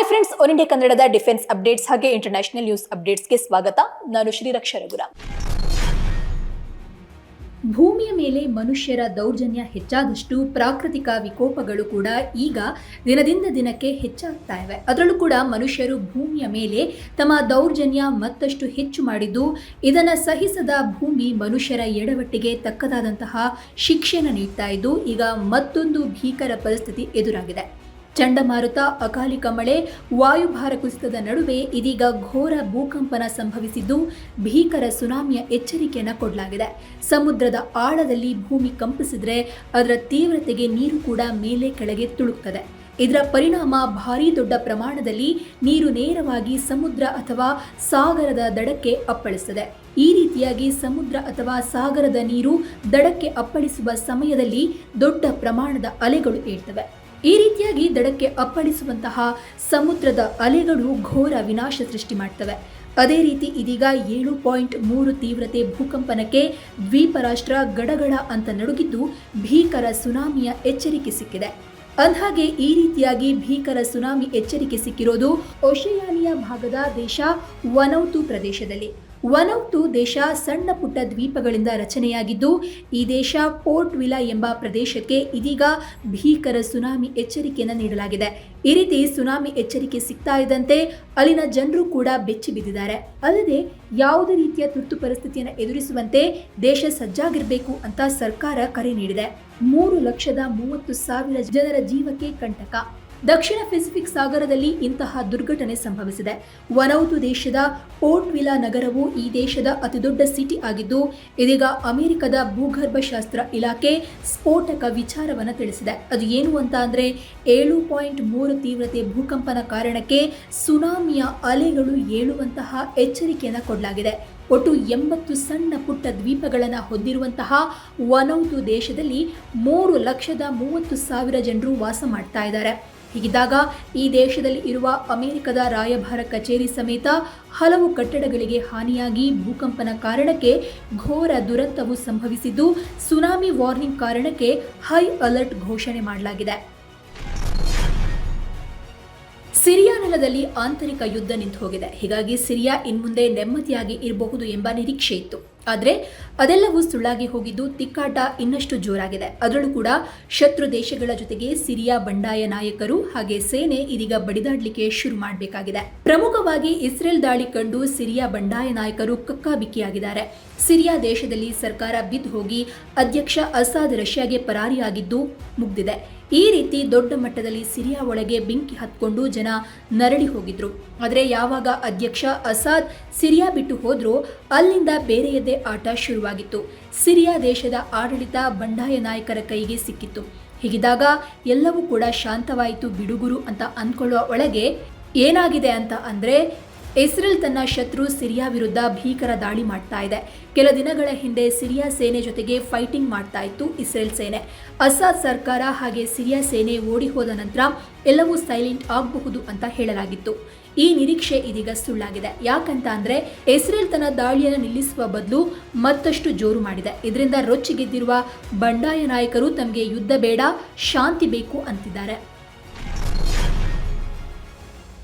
Hi friends one India ಕನ್ನಡದ defence updates ಹಾಗೆ international news ಅಪ್ಡೇಟ್ಸ್ಗೆ ಸ್ವಾಗತ. ನಾನು ಶ್ರೀರಕ್ಷ ರಘುರ. ಭೂಮಿಯ ಮೇಲೆ ಮನುಷ್ಯರ ದೌರ್ಜನ್ಯ ಹೆಚ್ಚಾದಷ್ಟು ಪ್ರಾಕೃತಿಕ ವಿಕೋಪಗಳು ಕೂಡ ಈಗ ದಿನದಿಂದ ದಿನಕ್ಕೆ ಹೆಚ್ಚಾಗ್ತಾ ಇವೆ. ಅದರಲ್ಲೂ ಕೂಡ ಮನುಷ್ಯರು ಭೂಮಿಯ ಮೇಲೆ ತಮ್ಮ ದೌರ್ಜನ್ಯ ಮತ್ತಷ್ಟು ಹೆಚ್ಚು ಮಾಡಿದ್ದು, ಇದನ್ನು ಸಹಿಸದ ಭೂಮಿ ಮನುಷ್ಯರ ಎಡವಟ್ಟಿಗೆ ತಕ್ಕದಾದಂತಹ ಶಿಕ್ಷೆಯನ್ನು ನೀಡ್ತಾ ಇದ್ದು, ಈಗ ಮತ್ತೊಂದು ಭೀಕರ ಪರಿಸ್ಥಿತಿ ಎದುರಾಗಿದೆ. ಚಂಡಮಾರುತ, ಅಕಾಲಿಕ ಮಳೆ, ವಾಯುಭಾರ ಕುಸಿತದ ನಡುವೆ ಇದೀಗ ಘೋರ ಭೂಕಂಪನ ಸಂಭವಿಸಿದ್ದು ಭೀಕರ ಸುನಾಮಿಯ ಎಚ್ಚರಿಕೆಯನ್ನು ಕೊಡಲಾಗಿದೆ. ಸಮುದ್ರದ ಆಳದಲ್ಲಿ ಭೂಮಿ ಕಂಪಿಸಿದ್ರೆ ಅದರ ತೀವ್ರತೆಗೆ ನೀರು ಕೂಡ ಮೇಲೆ ಕೆಳಗೆ ತುಳುಕ್ತದೆ. ಇದರ ಪರಿಣಾಮ ಭಾರೀ ದೊಡ್ಡ ಪ್ರಮಾಣದಲ್ಲಿ ನೀರು ನೇರವಾಗಿ ಸಮುದ್ರ ಅಥವಾ ಸಾಗರದ ದಡಕ್ಕೆ ಅಪ್ಪಳಿಸುತ್ತದೆ ಈ ರೀತಿಯಾಗಿ ಸಮುದ್ರ ಅಥವಾ ಸಾಗರದ ನೀರು ದಡಕ್ಕೆ ಅಪ್ಪಳಿಸುವ ಸಮಯದಲ್ಲಿ ದೊಡ್ಡ ಪ್ರಮಾಣದ ಅಲೆಗಳು ಏಳ್ತವೆ ಈ ರೀತಿಯಾಗಿ ದಡಕ್ಕೆ ಅಪ್ಪಳಿಸುವಂತಹ ಸಮುದ್ರದ ಅಲೆಗಳು ಘೋರ ವಿನಾಶ ಸೃಷ್ಟಿ ಮಾಡ್ತವೆ. ಅದೇ ರೀತಿ ಇದೀಗ ಏಳು ಪಾಯಿಂಟ್ ಮೂರು ತೀವ್ರತೆ ಭೂಕಂಪನಕ್ಕೆ ದ್ವೀಪ ರಾಷ್ಟ್ರ ಗಡಗಡ ಅಂತ ನಡುಗಿದ್ದು ಭೀಕರ ಸುನಾಮಿಯ ಎಚ್ಚರಿಕೆ ಸಿಕ್ಕಿದೆ. ಅಂದಹಾಗೆ ಈ ರೀತಿಯಾಗಿ ಭೀಕರ ಸುನಾಮಿ ಎಚ್ಚರಿಕೆ ಸಿಕ್ಕಿರೋದು ಒಶಿಯಾನಿಯಾ ಭಾಗದ ದೇಶ ವನೌತು ಪ್ರದೇಶದಲ್ಲಿ. ವನೌತು ದೇಶ ಸಣ್ಣ ಪುಟ್ಟ ದ್ವೀಪಗಳಿಂದ ರಚನೆಯಾಗಿದ್ದು, ಈ ದೇಶ ಪೋರ್ಟ್ ವಿಲಾ ಎಂಬ ಪ್ರದೇಶಕ್ಕೆ ಇದೀಗ ಭೀಕರ ಸುನಾಮಿ ಎಚ್ಚರಿಕೆಯನ್ನು ನೀಡಲಾಗಿದೆ. ಈ ರೀತಿ ಸುನಾಮಿ ಎಚ್ಚರಿಕೆ ಸಿಗ್ತಾ ಇದ್ದಂತೆ ಅಲ್ಲಿನ ಜನರು ಕೂಡ ಬೆಚ್ಚಿ ಬಿದ್ದಿದ್ದಾರೆ. ಅಲ್ಲದೆ ಯಾವುದೇ ರೀತಿಯ ತುರ್ತು ಪರಿಸ್ಥಿತಿಯನ್ನು ಎದುರಿಸುವಂತೆ ದೇಶ ಸಜ್ಜಾಗಿರಬೇಕು ಅಂತ ಸರ್ಕಾರ ಕರೆ ನೀಡಿದೆ. ಮೂರು ಲಕ್ಷದ ಮೂವತ್ತು ಸಾವಿರ ಜನರ ಜೀವಕ್ಕೆ ಕಂಟಕ. ದಕ್ಷಿಣ ಪೆಸಿಫಿಕ್ ಸಾಗರದಲ್ಲಿ ಇಂತಹ ದುರ್ಘಟನೆ ಸಂಭವಿಸಿದೆ. ವನೌದು ದೇಶದ ಪೋರ್ಟ್ ನಗರವು ಈ ದೇಶದ ಅತಿದೊಡ್ಡ ಸಿಟಿ ಆಗಿದ್ದು, ಇದೀಗ ಅಮೆರಿಕದ ಭೂಗರ್ಭಶಾಸ್ತ್ರ ಇಲಾಖೆ ಸ್ಫೋಟಕ ವಿಚಾರವನ್ನು ತಿಳಿಸಿದೆ. ಅದು ಏನು ಅಂತ ಅಂದರೆ, ಏಳು ಪಾಯಿಂಟ್ ಮೂರು ತೀವ್ರತೆ ಭೂಕಂಪನ ಕಾರಣಕ್ಕೆ ಸುನಾಮಿಯ ಅಲೆಗಳು ಏಳುವಂತಹ ಎಚ್ಚರಿಕೆಯನ್ನು ಕೊಡಲಾಗಿದೆ. ಒಟ್ಟು ಎಂಬತ್ತು ಸಣ್ಣ ಪುಟ್ಟ ದ್ವೀಪಗಳನ್ನು ಹೊಂದಿರುವಂತಹ ವನೌದು ದೇಶದಲ್ಲಿ ಮೂರು ಲಕ್ಷದ ಮೂವತ್ತು ಸಾವಿರ ಜನರು ವಾಸ ಮಾಡ್ತಾ ಇದ್ದಾರೆ. ಹೀಗಿದ್ದಾಗ ಈ ದೇಶದಲ್ಲಿ ಇರುವ ಅಮೆರಿಕದ ರಾಯಭಾರ ಕಚೇರಿ ಸಮೇತ ಹಲವು ಕಟ್ಟಡಗಳಿಗೆ ಹಾನಿಯಾಗಿ ಭೂಕಂಪನ ಕಾರಣಕ್ಕೆ ಘೋರ ದುರಂತವು ಸಂಭವಿಸಿದ್ದು, ಸುನಾಮಿ ವಾರ್ನಿಂಗ್ ಕಾರಣಕ್ಕೆ ಹೈ ಅಲರ್ಟ್ ಘೋಷಣೆ ಮಾಡಲಾಗಿದೆ. ಸಿರಿಯಾ ನೆಲದಲ್ಲಿ ಆಂತರಿಕ ಯುದ್ಧ ನಿಂತು ಹೋಗಿದೆ ಹೀಗಾಗಿ ಸಿರಿಯಾ ಇನ್ಮುಂದೆ ನೆಮ್ಮದಿಯಾಗಿ ಇರಬಹುದು ಎಂಬ ನಿರೀಕ್ಷೆ ಇತ್ತು. ಆದರೆ ಅದೆಲ್ಲವೂ ಸುಳ್ಳಾಗಿ ಹೋಗಿದ್ದು ತಿಕ್ಕಾಟ ಇನ್ನಷ್ಟು ಜೋರಾಗಿದೆ. ಅದರಲ್ಲೂ ಕೂಡ ಶತ್ರು ದೇಶಗಳ ಜೊತೆಗೆ ಸಿರಿಯಾ ಬಂಡಾಯ ನಾಯಕರು ಹಾಗೆ ಸೇನೆ ಇದೀಗ ಬಡಿದಾಡಲಿಕ್ಕೆ ಶುರು ಮಾಡಬೇಕಾಗಿದೆ. ಪ್ರಮುಖವಾಗಿ ಇಸ್ರೇಲ್ ದಾಳಿ ಕಂಡು ಸಿರಿಯಾ ಬಂಡಾಯ ನಾಯಕರು ಕಕ್ಕಾಬಿಕ್ಕಿಯಾಗಿದ್ದಾರೆ. ಸಿರಿಯಾ ದೇಶದಲ್ಲಿ ಸರ್ಕಾರ ಬಿದ್ದು ಹೋಗಿ ಅಧ್ಯಕ್ಷ ಅಸಾದ್ ರಷ್ಯಾಗೆ ಪರಾರಿಯಾಗಿದ್ದು ಮುಗ್ದಿದೆ. ಈ ರೀತಿ ದೊಡ್ಡ ಮಟ್ಟದಲ್ಲಿ ಸಿರಿಯಾ ಒಳಗೆ ಬೆಂಕಿ ಹತ್ಕೊಂಡು ಜನ ನರಳಿ ಹೋಗಿದ್ರು. ಆದರೆ ಯಾವಾಗ ಅಧ್ಯಕ್ಷ ಅಸಾದ್ ಸಿರಿಯಾ ಬಿಟ್ಟು ಹೋದ್ರೋ ಅಲ್ಲಿಂದ ಬೇರೆಯದೇ ಆಟ ಶುರುವಾಗಿತ್ತು. ಸಿರಿಯಾ ದೇಶದ ಆಡಳಿತ ಬಂಡಾಯ ನಾಯಕರ ಕೈಗೆ ಸಿಕ್ಕಿತ್ತು. ಹೀಗಿದಾಗ ಎಲ್ಲವೂ ಕೂಡ ಶಾಂತವಾಯಿತು ಬಿಡುಗುರು ಅಂತ ಅಂದ್ಕೊಳ್ಳುವ ಒಳಗೆ ಏನಾಗಿದೆ ಅಂತ ಅಂದರೆ ಇಸ್ರೇಲ್ ತನ್ನ ಶತ್ರು ಸಿರಿಯಾ ವಿರುದ್ಧ ಭೀಕರ ದಾಳಿ ಮಾಡ್ತಾ ಇದೆ. ಕೆಲ ದಿನಗಳ ಹಿಂದೆ ಸಿರಿಯಾ ಸೇನೆ ಜೊತೆಗೆ ಫೈಟಿಂಗ್ ಮಾಡ್ತಾ ಇತ್ತು ಇಸ್ರೇಲ್ ಸೇನೆ. ಅಸಾದ್ ಸರ್ಕಾರ ಹಾಗೆ ಸಿರಿಯಾ ಸೇನೆ ಓಡಿ ಹೋದ ನಂತರ ಎಲ್ಲವೂ ಸೈಲೆಂಟ್ ಆಗಬಹುದು ಅಂತ ಹೇಳಲಾಗಿತ್ತು. ಈ ನಿರೀಕ್ಷೆ ಇದೀಗ ಸುಳ್ಳಾಗಿದೆ. ಯಾಕಂತ ಅಂದ್ರೆ ಇಸ್ರೇಲ್ ತನ್ನ ದಾಳಿಯನ್ನು ನಿಲ್ಲಿಸುವ ಬದಲು ಮತ್ತಷ್ಟು ಜೋರು ಮಾಡಿದೆ. ಇದರಿಂದ ರೊಚ್ಚಿಗೆದ್ದಿರುವ ಬಂಡಾಯ ನಾಯಕರು ತಮಗೆ ಯುದ್ಧ ಬೇಡ, ಶಾಂತಿ ಬೇಕು ಅಂತಿದ್ದಾರೆ.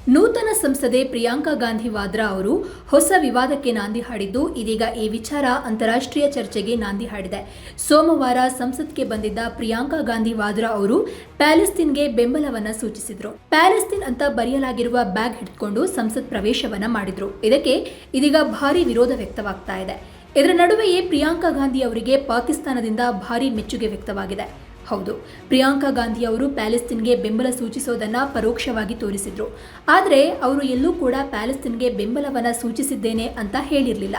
ನೂತನ ಸಂಸದೆ ಪ್ರಿಯಾಂಕಾ ಗಾಂಧಿ ವಾದ್ರಾ ಅವರು ಹೊಸ ವಿವಾದಕ್ಕೆ ನಾಂದಿ ಹಾಡಿದ್ದು ಇದೀಗ ಈ ವಿಚಾರ ಅಂತಾರಾಷ್ಟ್ರೀಯ ಚರ್ಚೆಗೆ ನಾಂದಿ ಹಾಡಿದೆ. ಸೋಮವಾರ ಸಂಸತ್ಗೆ ಬಂದಿದ್ದ ಪ್ರಿಯಾಂಕಾ ಗಾಂಧಿ ವಾದ್ರಾ ಅವರು ಪ್ಯಾಲೆಸ್ತೀನ್ಗೆ ಬೆಂಬಲವನ್ನ ಸೂಚಿಸಿದ್ರು. ಪ್ಯಾಲೆಸ್ತೀನ್ ಅಂತ ಬರೆಯಲಾಗಿರುವ ಬ್ಯಾಗ್ ಹಿಡಿದುಕೊಂಡು ಸಂಸತ್ ಪ್ರವೇಶವನ್ನ ಮಾಡಿದ್ರು. ಇದಕ್ಕೆ ಇದೀಗ ಭಾರಿ ವಿರೋಧ ವ್ಯಕ್ತವಾಗ್ತಾ ಇದೆ. ಇದರ ನಡುವೆಯೇ ಪ್ರಿಯಾಂಕಾ ಗಾಂಧಿ ಅವರಿಗೆ ಪಾಕಿಸ್ತಾನದಿಂದ ಭಾರಿ ಮೆಚ್ಚುಗೆ ವ್ಯಕ್ತವಾಗಿದೆ. ಹೌದು. ಪ್ರಿಯಾಂಕಾ ಗಾಂಧಿ ಅವರು ಪ್ಯಾಲೆಸ್ತೀನ್ಗೆ ಬೆಂಬಲ ಸೂಚಿಸೋದನ್ನ ಪರೋಕ್ಷವಾಗಿ ತೋರಿಸಿದ್ರು. ಆದರೆ ಅವರು ಎಲ್ಲೂ ಕೂಡ ಪ್ಯಾಲೆಸ್ತೀನ್ಗೆ ಬೆಂಬಲವನ್ನು ಸೂಚಿಸಿದ್ದೇನೆ ಅಂತ ಹೇಳಿರಲಿಲ್ಲ.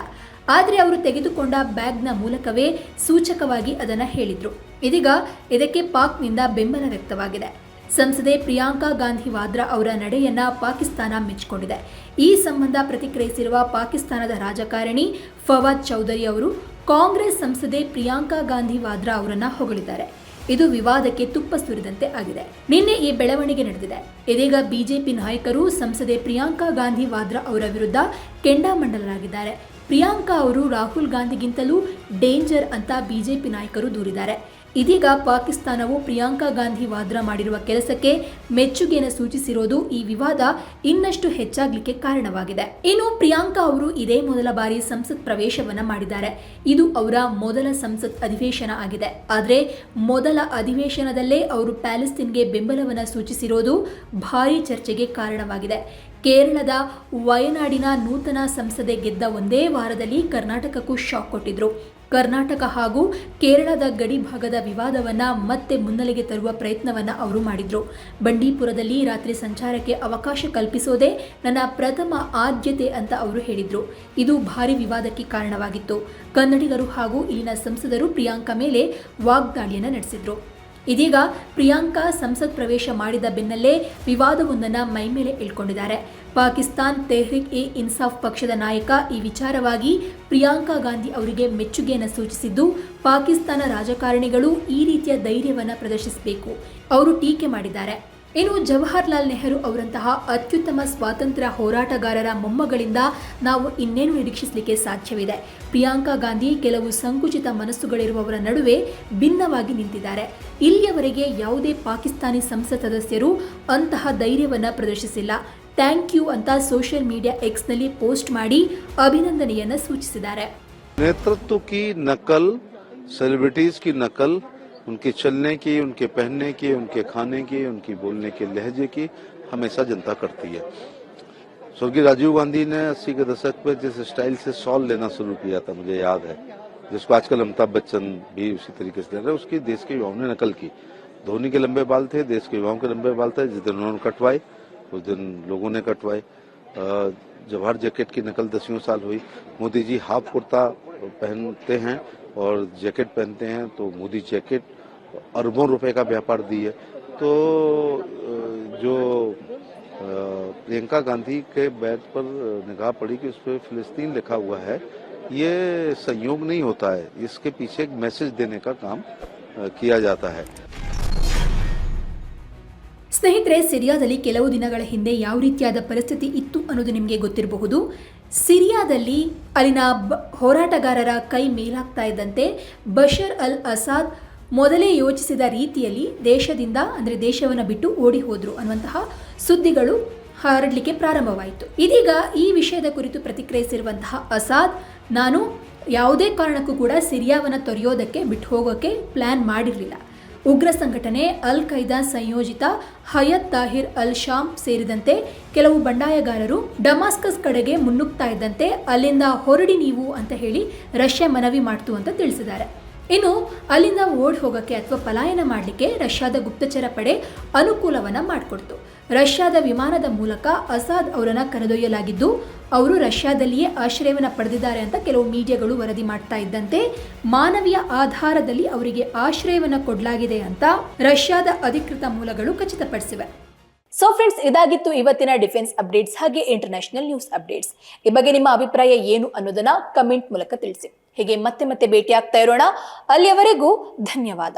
ಆದರೆ ಅವರು ತೆಗೆದುಕೊಂಡ ಬ್ಯಾಗ್ನ ಮೂಲಕವೇ ಸೂಚಕವಾಗಿ ಅದನ್ನು ಹೇಳಿದರು. ಇದೀಗ ಇದಕ್ಕೆ ಪಾಕ್ನಿಂದ ಬೆಂಬಲ ವ್ಯಕ್ತವಾಗಿದೆ. ಸಂಸದೆ ಪ್ರಿಯಾಂಕಾ ಗಾಂಧಿ ವಾದ್ರಾ ಅವರ ನಡೆಯನ್ನ ಪಾಕಿಸ್ತಾನ ಮೆಚ್ಚಿಕೊಂಡಿದೆ. ಈ ಸಂಬಂಧ ಪ್ರತಿಕ್ರಿಯಿಸಿರುವ ಪಾಕಿಸ್ತಾನದ ರಾಜಕಾರಣಿ ಫವಾದ್ ಚೌಧರಿ ಅವರು ಕಾಂಗ್ರೆಸ್ ಸಂಸದೆ ಪ್ರಿಯಾಂಕಾ ಗಾಂಧಿ ವಾದ್ರಾ ಅವರನ್ನು ಹೊಗಳಿದ್ದಾರೆ. ಇದು ವಿವಾದಕ್ಕೆ ತುಪ್ಪ ಸುರಿದಂತೆ ಆಗಿದೆ. ನಿನ್ನೆ ಈ ಬೆಳವಣಿಗೆ ನಡೆದಿದೆ. ಇದೀಗ ಬಿಜೆಪಿ ನಾಯಕರು ಸಂಸದೆ ಪ್ರಿಯಾಂಕಾ ಗಾಂಧಿ ವಾದ್ರಾ ಅವರ ವಿರುದ್ಧ ಕೆಂಡಾಮಂಡಲರಾಗಿದ್ದಾರೆ ಪ್ರಿಯಾಂಕಾ ಅವರು ರಾಹುಲ್ ಗಾಂಧಿಗಿಂತಲೂ ಡೇಂಜರ್ ಅಂತ ಬಿಜೆಪಿ ನಾಯಕರು ದೂರಿದ್ದಾರೆ. ಇದೀಗ ಪಾಕಿಸ್ತಾನವು ಪ್ರಿಯಾಂಕಾ ಗಾಂಧಿ ವಾದ್ರಾ ಮಾಡಿರುವ ಕೆಲಸಕ್ಕೆ ಮೆಚ್ಚುಗೆಯನ್ನು ಸೂಚಿಸಿರೋದು ಈ ವಿವಾದ ಇನ್ನಷ್ಟು ಹೆಚ್ಚಾಗಲಿಕ್ಕೆ ಕಾರಣವಾಗಿದೆ. ಇನ್ನು ಪ್ರಿಯಾಂಕಾ ಅವರು ಇದೇ ಮೊದಲ ಬಾರಿ ಸಂಸತ್ ಪ್ರವೇಶವನ್ನ ಮಾಡಿದ್ದಾರೆ. ಇದು ಅವರ ಮೊದಲ ಸಂಸತ್ ಅಧಿವೇಶನ ಆಗಿದೆ. ಆದರೆ ಮೊದಲ ಅಧಿವೇಶನದಲ್ಲೇ ಅವರು ಪ್ಯಾಲೆಸ್ತೀನ್ಗೆ ಬೆಂಬಲವನ್ನು ಸೂಚಿಸಿರೋದು ಭಾರಿ ಚರ್ಚೆಗೆ ಕಾರಣವಾಗಿದೆ. ಕೇರಳದ ವಯನಾಡಿನ ನೂತನ ಸಂಸದೆ ಗೆದ್ದ ಒಂದೇ ವಾರದಲ್ಲಿ ಕರ್ನಾಟಕಕ್ಕೂ ಶಾಕ್ ಕೊಟ್ಟಿದ್ರು. ಕರ್ನಾಟಕ ಹಾಗೂ ಕೇರಳದ ಗಡಿ ಭಾಗದ ವಿವಾದವನ್ನು ಮತ್ತೆ ಮುನ್ನೆಲೆಗೆ ತರುವ ಪ್ರಯತ್ನವನ್ನು ಅವರು ಮಾಡಿದರು. ಬಂಡೀಪುರದಲ್ಲಿ ರಾತ್ರಿ ಸಂಚಾರಕ್ಕೆ ಅವಕಾಶ ಕಲ್ಪಿಸೋದೇ ನನ್ನ ಪ್ರಥಮ ಆದ್ಯತೆ ಅಂತ ಅವರು ಹೇಳಿದರು. ಇದು ಭಾರಿ ವಿವಾದಕ್ಕೆ ಕಾರಣವಾಗಿತ್ತು. ಕನ್ನಡಿಗರು ಹಾಗೂ ಇಲ್ಲಿನ ಸಂಸದರು ಪ್ರಿಯಾಂಕಾ ಮೇಲೆ ವಾಗ್ದಾಳಿಯನ್ನು ನಡೆಸಿದ್ರು. ಇದೀಗ ಪ್ರಿಯಾಂಕಾ ಸಂಸತ್ ಪ್ರವೇಶ ಮಾಡಿದ ಬೆನ್ನಲ್ಲೇ ವಿವಾದವೊಂದನ್ನು ಮೈಮೇಲೆ ಇಳ್ಕೊಂಡಿದ್ದಾರೆ. ಪಾಕಿಸ್ತಾನ್ ತೆಹ್ರಿಕ್ ಎ ಇನ್ಸಾಫ್ ಪಕ್ಷದ ನಾಯಕ ಈ ವಿಚಾರವಾಗಿ ಪ್ರಿಯಾಂಕಾ ಗಾಂಧಿ ಅವರಿಗೆ ಮೆಚ್ಚುಗೆಯನ್ನು ಸೂಚಿಸಿದ್ದು, ಪಾಕಿಸ್ತಾನ ರಾಜಕಾರಣಿಗಳು ಈ ರೀತಿಯ ಧೈರ್ಯವನ್ನು ಪ್ರದರ್ಶಿಸಬೇಕು. ಅವರು ಟೀಕೆ ಮಾಡಿದ್ದಾರೆ. ಇನ್ನು ಜವಾಹರ್ಲಾಲ್ ನೆಹರು ಅವರಂತಹ ಅತ್ಯುತ್ತಮ ಸ್ವಾತಂತ್ರ್ಯ ಹೋರಾಟಗಾರರ ಮೊಮ್ಮಗಳಿಂದ ನಾವು ಇನ್ನೇನು ನಿರೀಕ್ಷಿಸಲಿಕ್ಕೆ ಸಾಧ್ಯವಿದೆ? ಪ್ರಿಯಾಂಕಾ ಗಾಂಧಿ ಕೆಲವು ಸಂಕುಚಿತ ಮನಸ್ಸುಗಳಿರುವವರ ನಡುವೆ ಭಿನ್ನವಾಗಿ ನಿಂತಿದ್ದಾರೆ. ಇಲ್ಲಿಯವರೆಗೆ ಯಾವುದೇ ಪಾಕಿಸ್ತಾನಿ ಸಂಸತ್ ಸದಸ್ಯರು ಅಂತಹ ಧೈರ್ಯವನ್ನು ಪ್ರದರ್ಶಿಸಿಲ್ಲ. ಥ್ಯಾಂಕ್ ಯು ಅಂತ ಸೋಷಿಯಲ್ ಮೀಡಿಯಾ ಎಕ್ಸ್ನಲ್ಲಿ ಪೋಸ್ಟ್ ಮಾಡಿ ಅಭಿನಂದನೆಯನ್ನು ಸೂಚಿಸಿದ್ದಾರೆ. ನೇತೃತ್ವ ಕಿ ನಕಲ್, ಸೆಲೆಬ್ರಿಟೀಸ್ ಕಿ ನಕಲ್ उनके चलने की, उनके पहनने की, उनके खाने की, उनकी बोलने के लहजे की हमेशा जनता करती है। स्वर्गीय राजीव गांधी ने अस्सी के दशक में जिस स्टाइल से सॉल लेना शुरू किया था, मुझे याद है, जिसको आजकल अमिताभ बच्चन भी उसी तरीके से ले रहे उसकी देश के युवाओं ने नकल की। धोनी के लंबे बाल थे, देश के युवाओं के लंबे बाल थे, जिस दिन उन्होंने कटवाए, उस दिन लोगों ने कटवाए। जवाहर जैकेट की नकल दसियों साल हुई। मोदी जी हाफ़ कुर्ता पहनते हैं और जैकेट पहनते हैं तो मोदी जैकेट अरबों रुपए का व्यापार दी है तो अ, जो अ, प्रियंका गांधी के बैग पर निगाह पड़ी कि उस पर फिलिस्तीन लिखा हुआ है ये संयोग नहीं होता है इसके पीछे एक मैसेज देने का काम अ, किया जाता है ಸ್ನೇಹಿತರೆ ಸಿರಿಯಾದಲ್ಲಿ ಕೆಲವು ದಿನಗಳ ಹಿಂದೆ ಯಾವ ರೀತಿಯಾದ ಪರಿಸ್ಥಿತಿ ಇತ್ತು ಅನ್ನೋದು ನಿಮಗೆ ಗೊತ್ತಿರಬಹುದು ಸಿರಿಯಾದಲ್ಲಿ ಅಲ್ಲಿನ ಬ ಹೋರಾಟಗಾರರ ಕೈ ಮೇಲಾಗ್ತಾ ಇದ್ದಂತೆ ಬಶರ್ ಅಲ್ ಅಸಾದ್ ಮೊದಲೇ ಯೋಚಿಸಿದ ರೀತಿಯಲ್ಲಿ ದೇಶದಿಂದ, ಅಂದರೆ ದೇಶವನ್ನು ಬಿಟ್ಟು ಓಡಿ ಹೋದರು ಅನ್ನುವಂತಹ ಸುದ್ದಿಗಳು ಹರಡಲಿಕ್ಕೆ ಪ್ರಾರಂಭವಾಯಿತು. ಇದೀಗ ಈ ವಿಷಯದ ಕುರಿತು ಪ್ರತಿಕ್ರಿಯಿಸಿರುವಂತಹ ಅಸಾದ್, ನಾನು ಯಾವುದೇ ಕಾರಣಕ್ಕೂ ಕೂಡ ಸಿರಿಯಾವನ್ನು ತೊರೆಯೋದಕ್ಕೆ, ಬಿಟ್ಟು ಹೋಗೋಕ್ಕೆ ಪ್ಲ್ಯಾನ್ ಮಾಡಿರಲಿಲ್ಲ. ಉಗ್ರ ಸಂಘಟನೆ ಅಲ್ ಖೈದಾ ಸಂಯೋಜಿತ ಹಯತ್ ತಾಹಿರ್ ಅಲ್ ಶಾಮ್ ಸೇರಿದಂತೆ ಕೆಲವು ಬಂಡಾಯಗಾರರು ಡಮಾಸ್ಕಸ್ ಕಡೆಗೆ ಮುನ್ನುಗ್ತಾ ಇದ್ದಂತೆ ಅಲ್ಲಿಂದ ಹೊರಡಿ ನೀವು ಅಂತ ಹೇಳಿ ರಷ್ಯಾ ಮನವಿ ಮಾಡ್ತು ಅಂತ ತಿಳಿಸಿದ್ದಾರೆ. ಇನ್ನು ಅಲ್ಲಿಂದ ಓಡ್ ಹೋಗೋಕ್ಕೆ ಅಥವಾ ಪಲಾಯನ ಮಾಡಲಿಕ್ಕೆ ರಷ್ಯಾದ ಗುಪ್ತಚರ ಪಡೆ ಅನುಕೂಲವನ್ನು ಮಾಡಿಕೊಡ್ತು. ರಷ್ಯಾದ ವಿಮಾನದ ಮೂಲಕ ಅಸಾದ್ ಅವರನ್ನು ಕರೆದೊಯ್ಯಲಾಗಿದ್ದು, ಅವರು ರಷ್ಯಾದಲ್ಲಿಯೇ ಆಶ್ರಯವನ್ನು ಪಡೆದಿದ್ದಾರೆ ಅಂತ ಕೆಲವು ಮೀಡಿಯಾಗಳು ವರದಿ ಮಾಡ್ತಾ ಇದ್ದಂತೆ, ಮಾನವೀಯ ಆಧಾರದಲ್ಲಿ ಅವರಿಗೆ ಆಶ್ರಯವನ್ನು ಕೊಡಲಾಗಿದೆ ಅಂತ ರಷ್ಯಾದ ಅಧಿಕೃತ ಮೂಲಗಳು ಖಚಿತಪಡಿಸಿವೆ. ಸೊ ಫ್ರೆಂಡ್ಸ್ ಇದಾಗಿತ್ತು ಇವತ್ತಿನ ಡಿಫೆನ್ಸ್ ಅಪ್ಡೇಟ್ಸ್, ಹಾಗೆ ಇಂಟರ್ನ್ಯಾಷನಲ್ ನ್ಯೂಸ್ ಅಪ್ಡೇಟ್ಸ್. ಈ ಬಗ್ಗೆ ನಿಮ್ಮ ಅಭಿಪ್ರಾಯ ಏನು ಅನ್ನೋದನ್ನ ಕಮೆಂಟ್ ಮೂಲಕ ತಿಳಿಸಿ. ಹೀಗೆ ಮತ್ತೆ ಮತ್ತೆ ಭೇಟಿಯಾಗ್ತಾ ಇರೋಣ. ಅಲ್ಲಿಯವರೆಗೂ ಧನ್ಯವಾದ.